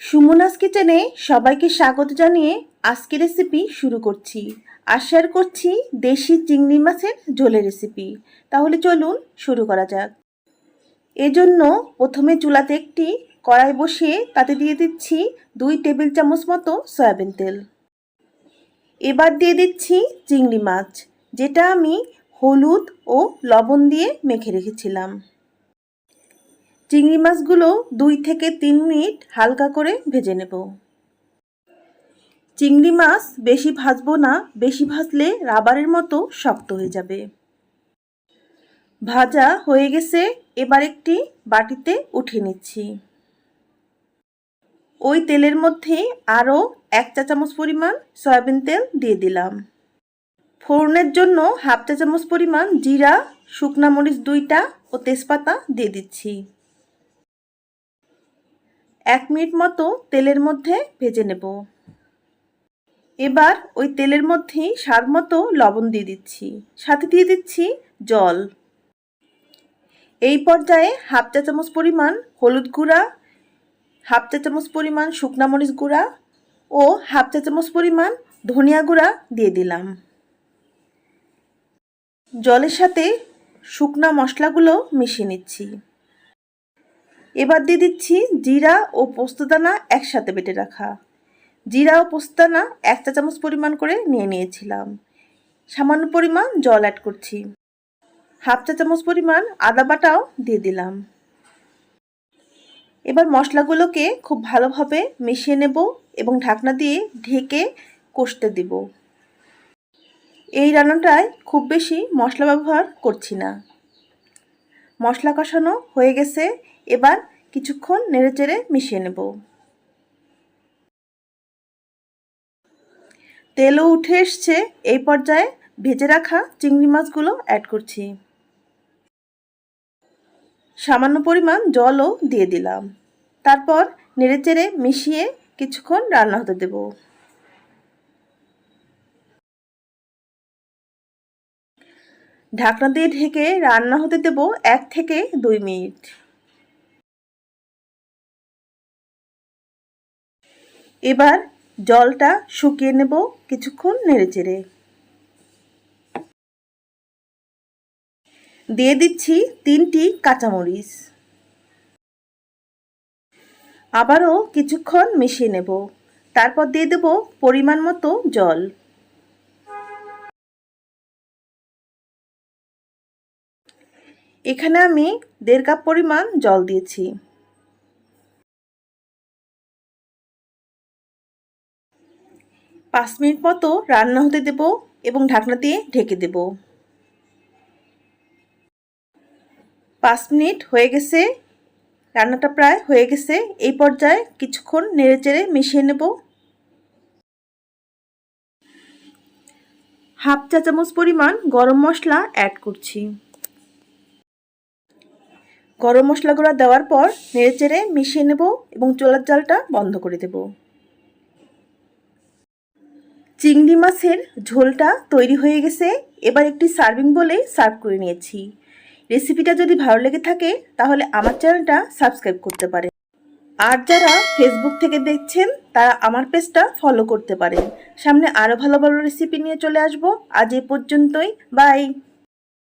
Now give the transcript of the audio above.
সুমনাস কিচেনে সবাইকে স্বাগত জানিয়ে আজকের রেসিপি শুরু করছি। আর শেয়ার করছি দেশি চিংড়ি মাছের ঝোলের রেসিপি তাহলে চলুন শুরু করা যাক। এজন্য প্রথমে চুলাতে একটি কড়াই বসিয়ে তাতে দিয়ে দিচ্ছি দুই টেবিল চামচ মতো সয়াবিন তেল। এবার দিয়ে দিচ্ছি চিংড়ি মাছ, যেটা আমি হলুদ ও লবণ দিয়ে মেখে রেখেছিলাম। চিংড়ি মাছগুলো দুই থেকে তিন মিনিট হালকা করে ভেজে নেব। চিংড়ি মাছ বেশি ভাজবো না, বেশি ভাজলে রাবারের মতো শক্ত হয়ে যাবে। ভাজা হয়ে গেছে, এবার একটি বাটিতে উঠিয়ে নিচ্ছি। ওই তেলের মধ্যে আরও এক চা চামচ পরিমাণ সয়াবিন তেল দিয়ে দিলাম। ফোড়নের জন্য হাফ চা চামচ পরিমাণ জিরা, শুকনা মরিচ দুইটা ও তেজপাতা দিয়ে দিচ্ছি। এক মিনিট মতো তেলের মধ্যে ভেজে নেব। এবার ওই তেলের মধ্যেই স্বাদ মতো লবণ দিয়ে দিচ্ছি। সাথে দিয়ে দিচ্ছি জল। এই পর্যায়ে হাফ চা চামচ পরিমাণ হলুদ গুঁড়া, হাফ চা চামচ পরিমাণ শুকনা মরিচ গুঁড়া ও হাফ চা চামচ পরিমাণ ধনিয়া গুঁড়া দিয়ে দিলাম। জলের সাথে শুকনা মশলাগুলো মিশিয়ে নিচ্ছি। এবার দিয়ে দিচ্ছি জিরা ও পোস্তদানা একসাথে বেটে রাখা। জিরা ও পোস্তদানা এক চা চামচ পরিমাণ করে নিয়ে নিয়েছিলাম। সামান্য পরিমাণ জল অ্যাড করছি। হাফ চা চামচ পরিমাণ আদা বাটাও দিয়ে দিলাম। এবার মশলাগুলোকে খুব ভালোভাবে মিশিয়ে নেব এবং ঢাকনা দিয়ে ঢেকে কষতে দেব। এই রান্নাটায় খুব বেশি মশলা ব্যবহার করছি না। মশলা কষানো হয়ে গেছে। এবার কিছুক্ষণ নেড়েচেড়ে মিশিয়ে নেব। তেলও উঠে এসছে। এই পর্যায়ে ভেজে রাখা চিংড়ি মাছগুলো অ্যাড করছি। সামান্য পরিমাণ জলও দিয়ে দিলাম। তারপর নেড়েচেড়ে মিশিয়ে কিছুক্ষণ রান্না হতে দেব। ঢাকনা দিয়ে ঢেকে রান্না হতে দেব এক থেকে দুই মিনিট। এবার জলটা শুকিয়ে নেব কিছুক্ষণ নেড়েচেড়ে। দিয়ে দিচ্ছি তিনটি কাঁচামরিচ। আবারও কিছুক্ষণ মিশিয়ে নেব। তারপর দিয়ে দেব পরিমাণ মতো জল। এখানে আমি দেড় কাপ পরিমাণ জল দিয়েছি। পাঁচ মিনিট মতো রান্না হতে দেব এবং ঢাকনা দিয়ে ঢেকে দেব। পাঁচ মিনিট হয়ে গেছে। রান্নাটা প্রায় হয়ে গেছে। এই পর্যায়ে কিছুক্ষণ নেড়েচেড়ে মিশিয়ে নেব। হাফ চা চামচ পরিমাণ গরম মশলা অ্যাড করছি। গরম মশলাগুলো দেওয়ার পর নেড়েচেড়ে মিশিয়ে নেব এবং চোলার জালটা বন্ধ করে দেব। চিংড়ি মাছের ঝোলটা তৈরি হয়ে গেছে। এবার একটি সার্ভিং বলে সার্ভ করে নিয়েছি। রেসিপিটা যদি ভালো লেগে থাকে, তাহলে আমার চ্যানেলটা সাবস্ক্রাইব করতে পারেন। আর যারা ফেসবুক থেকে দেখছেন, তারা আমার পেজটা ফলো করতে পারেন। সামনে আরও ভালো ভালো রেসিপি নিয়ে চলে আসব। আজ এই পর্যন্তই। বাই!